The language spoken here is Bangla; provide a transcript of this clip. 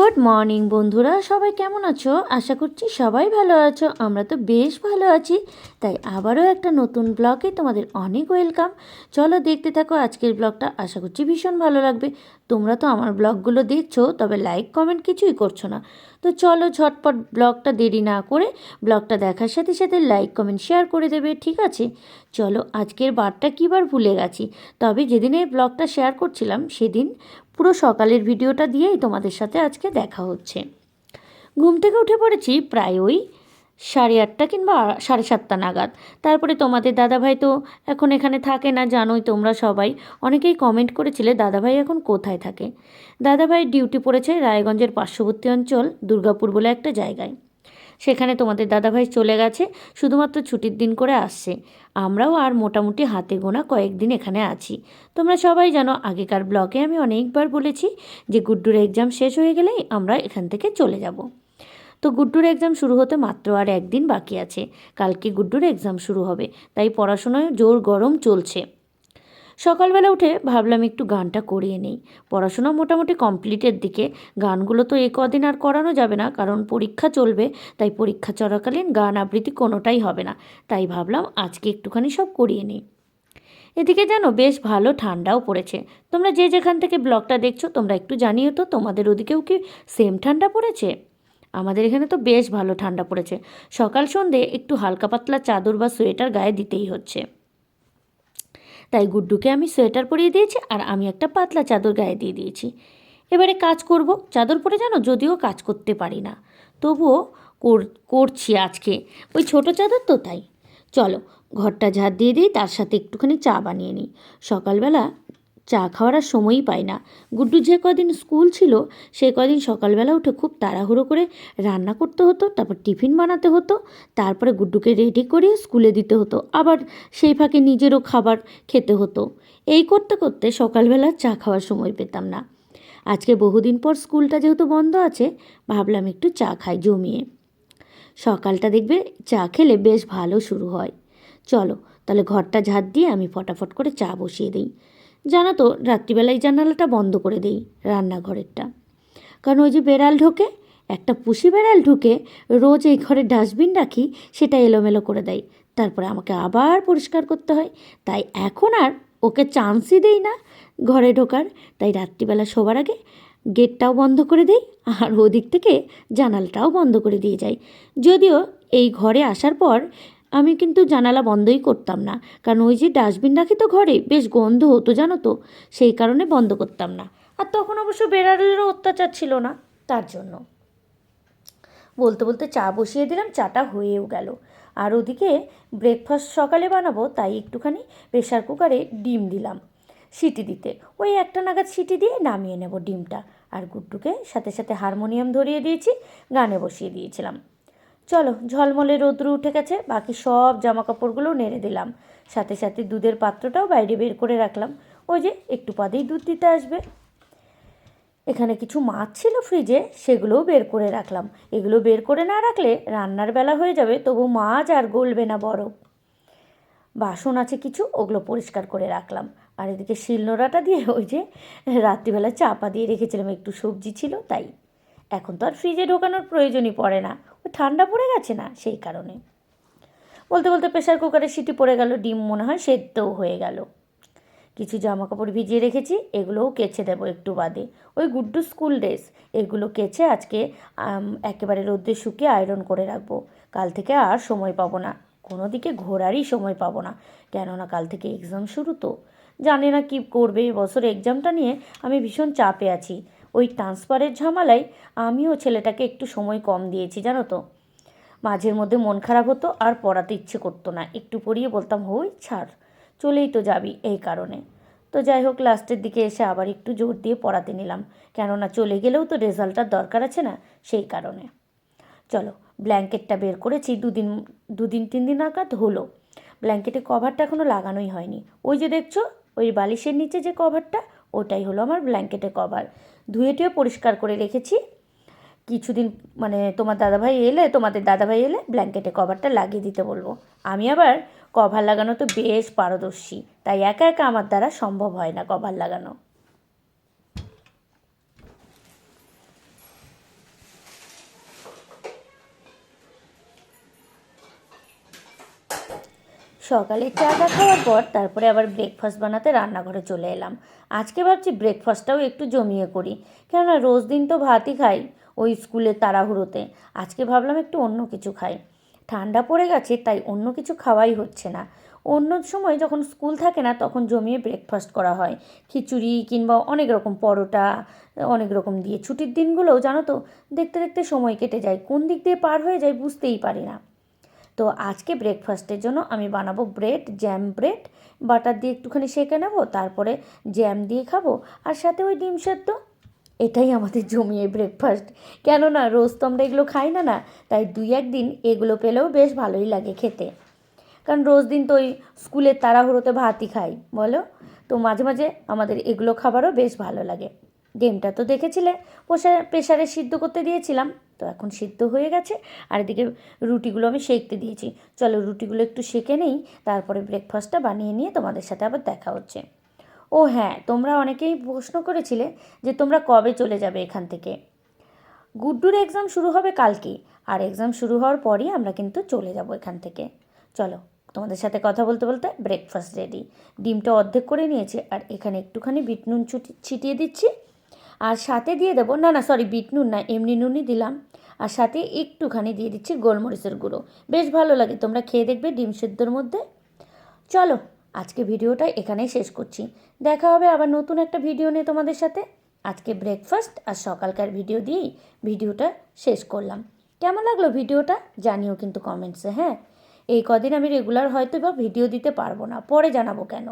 গুড মর্নিং বন্ধুরা, সবাই কেমন আছো? আশা করছি সবাই ভালো আছো, আমরা তো বেশ ভালো আছি। তাই আবারও একটা নতুন ব্লগে তোমাদের অনেক ওয়েলকাম। চলো দেখতে থাকো আজকের ব্লগটা, আশা করছি ভীষণ ভালো লাগবে। তোমরা তো আমার ব্লগগুলো দেখছ, তবে লাইক, কমেন্ট কিছুই করছ না। তো চলো ঝটপট ব্লগটা দেরি না করে ব্লগটা দেখার সাথে সাথে লাইক, কমেন্ট, শেয়ার করে দেবে, ঠিক আছে? চলো আজকের বারটা কীবার ভুলে গেছি। তবে যেদিন এই ব্লগটা শেয়ার করছিলাম, সেদিন পুরো সকালের ভিডিওটা দিয়েই তোমাদের সাথে আজকে দেখা হচ্ছে। ঘুম থেকে উঠে পড়েছি প্রায় ওই সাড়ে আটটা কিংবা সাড়ে সাতটা নাগাদ। তারপরে তোমাদের দাদাভাই তো এখন এখানে থাকে না, জানোই তোমরা সবাই। অনেকেই কমেন্ট করেছিলে, দাদাভাই এখন কোথায় থাকে? দাদাভাই ডিউটি পড়েছে রায়গঞ্জের পার্শ্ববর্তী অঞ্চল, দুর্গাপুর বলে একটা জায়গায়। সেখানে তোমাদের দাদাভাই চলে গেছে, শুধুমাত্র ছুটির দিন করে আসছে। আমরাও আর মোটামুটি হাতে গোনা কয়েকদিন এখানে আছি। তোমরা সবাই জানো, আগেকার ব্লগে আমি অনেকবার বলেছি যে গুড্ডুর এক্সাম শেষ হয়ে গেলেই আমরা এখান থেকে চলে যাব। তো গুড্ডুর এক্সাম শুরু হতে মাত্র আর একদিন বাকি আছে। কালকে গুড্ডুর এক্সাম শুরু হবে, তাই পড়াশোনায় জোর গরম চলছে। সকালবেলা উঠে ভাবলাম একটু গানটা করিয়ে নেই। পড়াশোনা মোটামুটি কমপ্লিটের দিকে। গানগুলো তো এ কদিন আর করানো যাবে না, কারণ পরীক্ষা চলবে, তাই পরীক্ষা চলাকালীন গান আবৃত্তি কোনোটাই হবে না। তাই ভাবলাম আজকে একটুখানি সব করিয়ে নিই। এদিকে জানো, বেশ ভালো ঠান্ডাও পড়েছে। তোমরা যে যেখান থেকে ব্লগটা দেখছ, তোমরা একটু জানিও তো, তোমাদের ওদিকেও কি সেম ঠান্ডা পড়েছে? আমাদের এখানে তো বেশ ভালো ঠান্ডা পড়েছে। সকাল সন্ধে একটু হালকা পাতলা চাদর বা সোয়েটার গায়ে দিতেই হচ্ছে। তাই গুড্ডুকে আমি সোয়েটার পরিয়ে দিয়েছি আর আমি একটা পাতলা চাদর গায়ে দিয়ে দিয়েছি। এবারে কাজ করব। চাদর পরে জানো যদিও কাজ করতে পারি না। তবুও করছি আজকে। ওই ছোট চাদর তো তাই। চলো, ঘরটা ঝাড় দিয়ে দিই, তার সাথে একটুখানি চা বানিয়ে নিই। সকালবেলা চা খাওয়ার আর সময়ই পাই না। গুড্ডু যে কদিন স্কুল ছিল, সে কদিন সকালবেলা উঠে খুব তাড়াহুড়ো করে রান্না করতে হতো, তারপর টিফিন বানাতে হতো, তারপরে গুড্ডুকে রেডি করে স্কুলে দিতে হতো, আবার সেই ফাঁকে নিজেরও খাবার খেতে হতো। এই করতে করতে সকালবেলা চা খাওয়ার সময় পেতাম না। আজকে বহুদিন পর স্কুলটা যেহেতু বন্ধ আছে, ভাবলাম একটু চা খাই জমিয়ে। সকালটা দেখবে চা খেলে বেশ ভালো শুরু হয়। চলো, তাহলে ঘরটা ঝাড় দিয়ে আমি ফটাফট করে চা বসিয়ে দিই। জানো তো রাত্রিবেলায় জানালাটা বন্ধ করে দেই রান্নাঘরেরটা। কারণ ওই যে বেড়াল ঢোকে, একটা পুষি বেড়াল ঢুকে, রোজ এই ঘরে ডাস্টবিন রাখি, সেটা এলোমেলো করে দেয়। তারপরে আমাকে আবার পরিষ্কার করতে হয়। তাই এখন আর ওকে চান্সই দেই না ঘরে ঢোকার। তাই রাত্রিবেলা শোবার আগে গেটটাও বন্ধ করে দেই আর ওদিক থেকে জানালটাও বন্ধ করে দিয়ে যাই। যদিও এই ঘরে আসার পর আমি কিন্তু জানালা বন্ধই করতাম না। কারণ ওই যে ডাস্টবিন রাখি তো ঘরে, বেশ গন্ধ হতো, জানো তো? সেই কারণে বন্ধ করতাম না। আর তখন অবশ্য বেড়ালেরও অত্যাচার ছিল না, তার জন্য। বলতে বলতে চা বসিয়ে দিলাম, চাটা হয়েও গেল। আর ওদিকে ব্রেকফাস্ট সকালে বানাবো, তাই একটুখানি প্রেশার কুকারে ডিম দিলাম সিটি দিতে। ওই একটা নাগাদ সিটি দিয়ে নামিয়ে নেব ডিমটা। আর গুড্ডুকে সাথে সাথে হারমোনিয়াম ধরিয়ে দিয়েছি, গানে বসিয়ে দিয়েছিলাম। চলো ঝলমলে রোদ্র উঠে গেছে, বাকি সব জামা কাপড়গুলো নেড়ে দিলাম। সাথে সাথে দুধের পাত্রটাও বাইরে বের করে রাখলাম। ওই যে একটু পাদেই দুধ দিতে আসবে। এখানে কিছু মাছ ছিল ফ্রিজে, সেগুলোও বের করে রাখলাম। এগুলো বের করে না রাখলে রান্নার বেলা হয়ে যাবে, তবু মাছ আর গলবে না বরফ বাসন আছে কিছু, ওগুলো পরিষ্কার করে রাখলাম। আর এদিকে শিলনোড়াটা দিয়ে ওই যে রাত্রিবেলা চাপা দিয়ে রেখেছিলাম, একটু সবজি ছিল, তাই। এখন তো আর ফ্রিজে ঢোকানোর প্রয়োজনই পড়ে না। ওই ঠান্ডা পড়ে গেছে না? সেই কারণে। বলতে বলতে প্রেশার কুকারে সিটি পড়ে গেল, ডিম মনে হয় সেদ্ধও হয়ে গেল। কিছু জামা কাপড় ভিজিয়ে রেখেছি, এগুলোও কেচে দেবো একটু বাদে। ওই গুড্ডু স্কুল ড্রেস এগুলো কেচে আজকে একেবারে রোদ্রে শুকিয়ে আয়রন করে রাখব। কাল থেকে আর সময় পাবো না। কোনো দিকে ঘোরারই সময় পাবো না। কেননা কাল থেকে এক্সাম শুরু তো। জানি না কী করবে এবছর এক্সামটা নিয়ে। আমি ভীষণ চাপে আছি। ওই ট্রান্সফারের ঝামেলায় আমিও ছেলেটাকে একটু সময় কম দিয়েছি, জানো তো। মাঝের মধ্যে মন খারাপ হতো আর পড়াতে ইচ্ছে করতো না। একটু পড়িয়ে বলতাম, হই, ছাড়, চলেই তো যাবি। এই কারণে। তো যাই হোক, লাস্টের দিকে এসে আবার একটু জোর দিয়ে পড়াতে নিলাম। কেননা চলে গেলেও তো রেজাল্টটার দরকার আছে না, সেই কারণে। চলো, ব্ল্যাঙ্কেটটা বের করেছি, দুদিন দুদিন, তিন দিন নাগাদ হলো। ব্ল্যাঙ্কেটের কভারটা এখনও লাগানোই হয়নি। ওই যে দেখছ, ওই বালিশের নিচে যে কভারটা, ওটাই হলো আমার ব্ল্যাঙ্কেটের কভার। ধুয়ে টুয়ে পরিষ্কার করে রেখেছি। কিছুদিন মানে তোমার দাদাভাই এলে, তোমাদের দাদাভাই এলে ব্ল্যাঙ্কেটে কভারটা লাগিয়ে দিতে বলব। আমি আবার কভার লাগানো তো বেশ পারদর্শী, তাই একা একা আমার দ্বারা সম্ভব হয় না কভার লাগানো। সকালে চা চা খাওয়ার পর তারপরে আবার ব্রেকফাস্ট বানাতে রান্নাঘরে চলে এলাম। আজকে ভাবছি ব্রেকফাস্টটাও একটু জমিয়ে করি। কেননা রোজ দিন তো ভাতই খাই ওই স্কুলের তাড়াহুড়োতে। আজকে ভাবলাম একটু অন্য কিছু খাই। ঠান্ডা পড়ে গেছে, তাই অন্য কিছু খাওয়াই হচ্ছে না। অন্য সময় যখন স্কুল থাকে না, তখন জমিয়ে ব্রেকফাস্ট করা হয়। খিচুড়ি কিংবা অনেক রকম পরোটা, অনেক রকম দিয়ে। ছুটির দিনগুলোও জানো তো, দেখতে দেখতে সময় কেটে যায়। কোন দিক দিয়ে পার হয়ে যায় বুঝতেই পারি না। তো আজকে ব্রেকফাস্টের জন্য আমি বানাবো ব্রেড জ্যাম ব্রেড বাটার দিয়ে একটুখানি সেঁকে নেব, তারপরে জ্যাম দিয়ে খাব, আর সাথে ওই ডিম সেদ্ধ। এটাই আমাদের জমিয়ে ব্রেকফাস্ট কেননা রোজ তো আমরা এগুলো খাই না না, তাই দুই একদিন এগুলো পেলেও বেশ ভালোই লাগে খেতে। কারণ রোজ দিন তো ওই স্কুলের তাড়াহুড়োতে ভাতই খাই, বলো? তো মাঝে মাঝে আমাদের এগুলো খাবারও বেশ ভালো লাগে। ডিমটা তো দেখেছিলে, প্রেশারে সিদ্ধ করতে দিয়েছিলাম। তো এখন সিদ্ধ হয়ে গেছে। আর এদিকে রুটিগুলো আমি সেঁকতে দিয়েছি। চলো রুটিগুলো একটু সেঁকে নেই, তারপরে ব্রেকফাস্টটা বানিয়ে নিয়ে তোমাদের সাথে আবার দেখা হচ্ছে। ও হ্যাঁ তোমরা অনেকেই প্রশ্ন করেছিলে যে তোমরা কবে চলে যাবে এখান থেকে। গুড্ডুর এক্সাম শুরু হবে কালকে, আর এক্সাম শুরু হওয়ার পরই আমরা কিন্তু চলে যাব এখান থেকে। চলো, তোমাদের সাথে কথা বলতে বলতে ব্রেকফাস্ট রেডি ডিমটা অর্ধেক করে নিয়েছি, আর এখানে একটুখানি বিট নুন ছুটি, ছিটিয়ে দিচ্ছি। আর সাথে দিয়ে দেবো, না না সরি বিট নুন না, এমনি নুনই দিলাম। আর সাথে একটুখানি দিয়ে দিচ্ছি গোলমরিচের গুঁড়ো। বেশ ভালো লাগে, তোমরা খেয়ে দেখবে ডিম সেদ্ধর মধ্যে। চলো, আজকে ভিডিওটা এখানেই শেষ করছি। দেখা হবে আবার নতুন একটা ভিডিও নিয়ে তোমাদের সাথে। আজকে ব্রেকফাস্ট আর সকালকার ভিডিও দিয়েই ভিডিওটা শেষ করলাম। কেমন লাগল ভিডিওটা? জানিও কিন্তু কমেন্টসে হ্যাঁ? এই কদিন আমি রেগুলার হয়তো বা ভিডিও দিতে পারব না, পরে জানাব কেন?